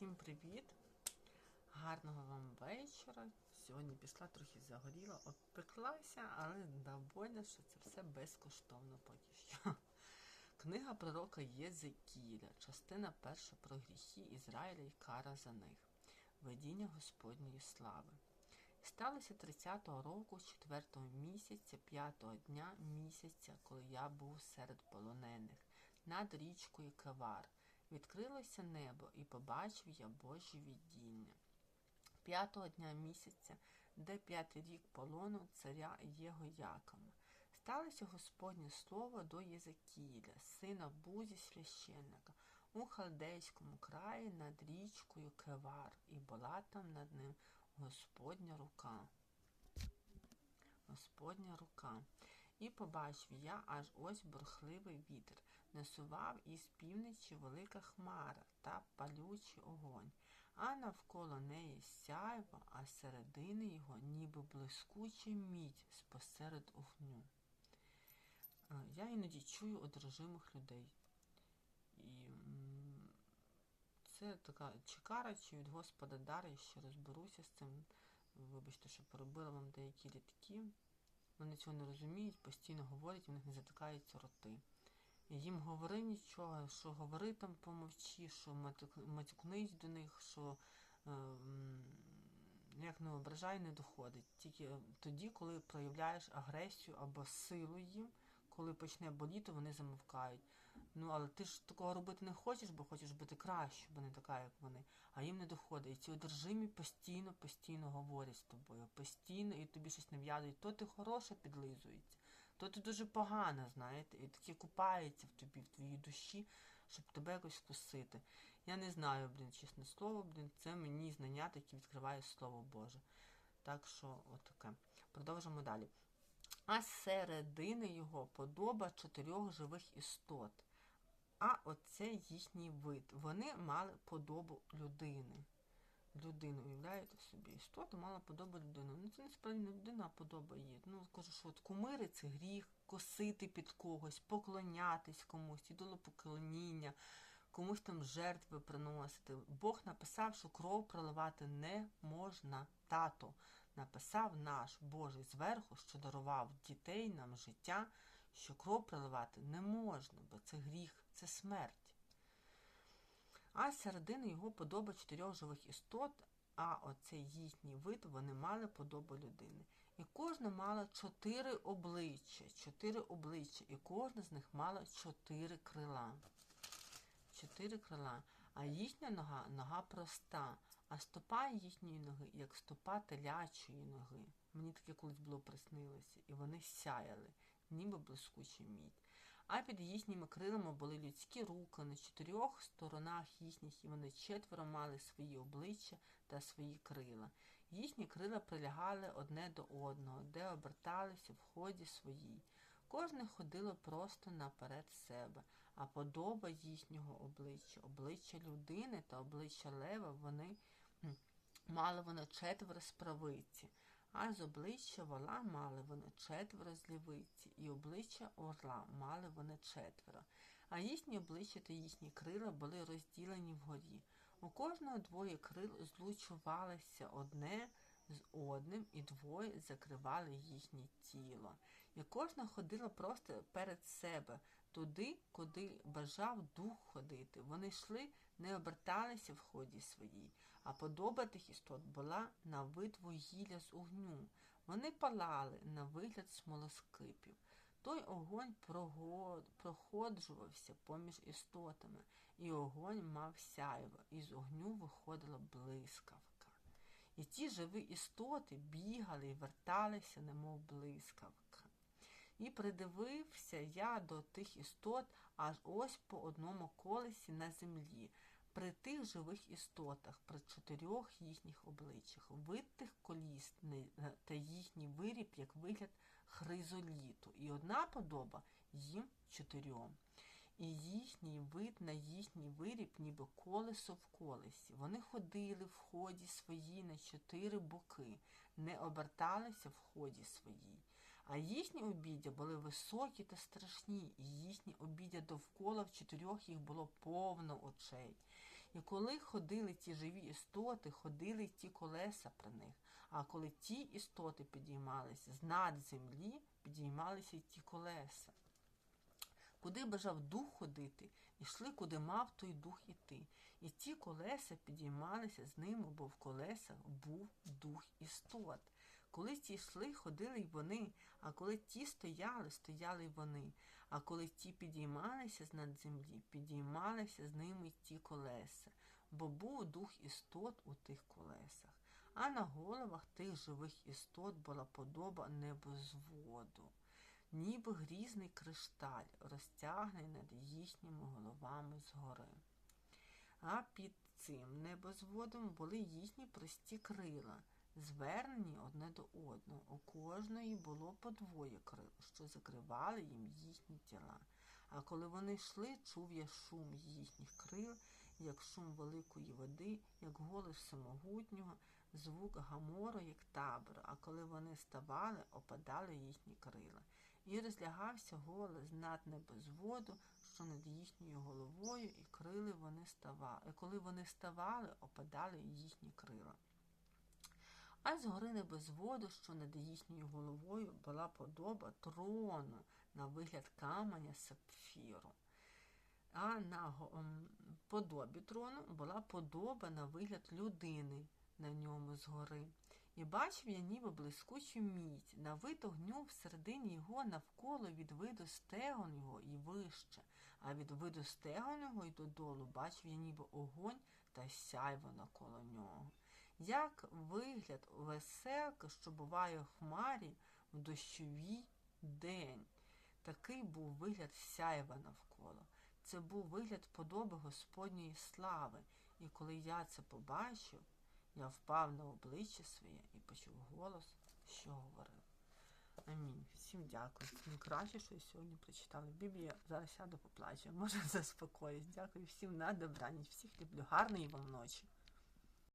Всім привіт! Гарного вам вечора. Сьогодні пішла трохи загоріла, обпеклася, але довольна, що це все безкоштовно поки що. Книга пророка Єзекіля, частина перша про гріхи Ізраїля і кара за них. Видіння Господньої слави. Сталося 30-го року, 4-го місяця, 5-го дня місяця, коли я був серед полонених, над річкою Кавар. Відкрилося небо, і побачив я Божі видіння. П'ятого дня місяця, де п'ятий рік полону царя Єгоякома. Сталося Господнє слово до Єзекіля, сина Бузі священника, у Халдейському краї над річкою Кевар, і була там над ним Господня рука. Господня рука. І побачив я аж ось бурхливий вітер, насував із півночі велика хмара та палючий огонь, а навколо неї сяйво, а середини його ніби блискуча мідь спосеред огню. Е, Я іноді чую одержимих людей. І це така чекара чи від Господа дар, ще розберуся з цим. Вибачте, що поробила вам деякі рядки. Вони цього не розуміють, постійно говорять, у них не затикаються роти. Їм говори нічого, що говори там помовчи, що матюк- матюкнись до них, що е, як не ображай, не доходить. Тільки тоді, коли проявляєш агресію або силу їм, коли почне боліти, вони замовкають. Ну, але ти ж такого робити не хочеш, бо хочеш бути краще, бо не така, як вони. А їм не доходить. І ці одержимі постійно, постійно говорять з тобою, постійно, і тобі щось нав'язують. То ти хороша підлизується, то ти дуже погана, знаєте, і таке купається в тобі, в твоїй душі, щоб тебе якось вкусити. Я не знаю, блін, чесне слово, блін, це мені знання, такі відкриває Слово Боже. Так що, отаке. Продовжимо далі. А середини його подоба чотирьох живих істот. А оце їхній вид. Вони мали подобу людини. Людину, уявляєте собі, істота мала подобу людини. Ну це насправді не людина, а подоба є. Ну, кажу, що от кумири це гріх, косити під когось, поклонятись комусь, ідолопоклоніння, комусь там жертви приносити. Бог написав, що кров проливати не можна. Тато написав наш Божий зверху, що дарував дітей нам життя, що кров проливати не можна, бо це гріх, це смерть. А середини його подоба чотирьох живих істот, а оцей їхній вид вони мали подобу людини. І кожна мала чотири обличчя, чотири обличчя, і кожна з них мала чотири крила. Чотири крила. А їхня нога нога проста, а стопа їхньої ноги, як стопа телячої ноги. Мені таке колись було приснилося, і вони сяяли, ніби блискуча мідь. А під їхніми крилами були людські руки на чотирьох сторонах їхніх, і вони четверо мали свої обличчя та свої крила. Їхні крила прилягали одне до одного, де оберталися в ході своїй. Кожне ходило просто наперед себе, а подоба їхнього обличчя, обличчя людини та обличчя лева, вони мали вони четверо з а з обличчя вола мали вони четверо з лівиці, і обличчя орла мали вони четверо. А їхні обличчя та їхні крила були розділені вгорі. У кожного двоє крил злучувалися одне з одним, і двоє закривали їхнє тіло. І кожна ходила просто перед себе, туди, куди бажав дух ходити. Вони йшли, не оберталися в ході своїй, а подоба тих істот була на вид вугілля з огню. Вони палали на вигляд смолоскипів. Той огонь проходжувався поміж істотами, і огонь мав сяйво, і з огню виходила блискавка. І ті живі істоти бігали і верталися, немов блискавка. І придивився я до тих істот аж ось по одному колесі на землі, при тих живих істотах, при чотирьох їхніх обличчях, вид тих коліс та їхній виріб, як вигляд хризоліту, і одна подоба їм чотирьом. І їхній вид на їхній виріб, ніби колесо в колесі. Вони ходили в ході своїй на чотири боки, не оберталися в ході своїй. А їхні обіддя були високі та страшні, і їхні обіддя довкола в чотирьох їх було повно очей. І коли ходили ті живі істоти, ходили ті колеса при них. А коли ті істоти підіймалися з над землі, підіймалися й ті колеса. Куди бажав дух ходити, йшли, куди мав той дух іти. І ті колеса підіймалися з ними, бо в колесах був дух істот. Коли ті йшли, ходили й вони, а коли ті стояли, стояли й вони. А коли ті підіймалися з над землі, підіймалися з ними й ті колеса, бо був дух істот у тих колесах. А на головах тих живих істот була подоба небозводу, ніби грізний кришталь, розтягнений над їхніми головами згори. А під цим небозводом були їхні прості крила, звернені одне до одного. У кожної було по двоє крил, що закривали їм їхні тіла. А коли вони йшли, чув я шум їхніх крил, як шум великої води, як голос всемогутнього, звук гамору, як табор. А коли вони ставали, опадали їхні крила. І розлягався голос над небозводу, що над їхньою головою, і крили вони ставали. І коли вони ставали, опадали їхні крила. А згори небозводу, що над їхньою головою була подоба трону на вигляд каменя сапфіру. А на подобі трону була подоба на вигляд людини на ньому згори. І бачив я ніби блискучу мідь, на вид огню всередині його навколо від виду стегон його і вище, а від виду стегон його й додолу бачив я ніби огонь та сяйво навколо нього. Як вигляд веселки, що буває в хмарі в дощовій день. Такий був вигляд сяйва навколо. Це був вигляд подоби Господньої слави. І коли я це побачив, я впав на обличчя своє і почув голос, що говорив. Амінь. Всім дякую. Це найкраще, що я сьогодні прочитала. Біблія зараз сяду поплачу. Може заспокоюсь. Дякую всім на добраніч. Всіх люблю. Гарної вам ночі.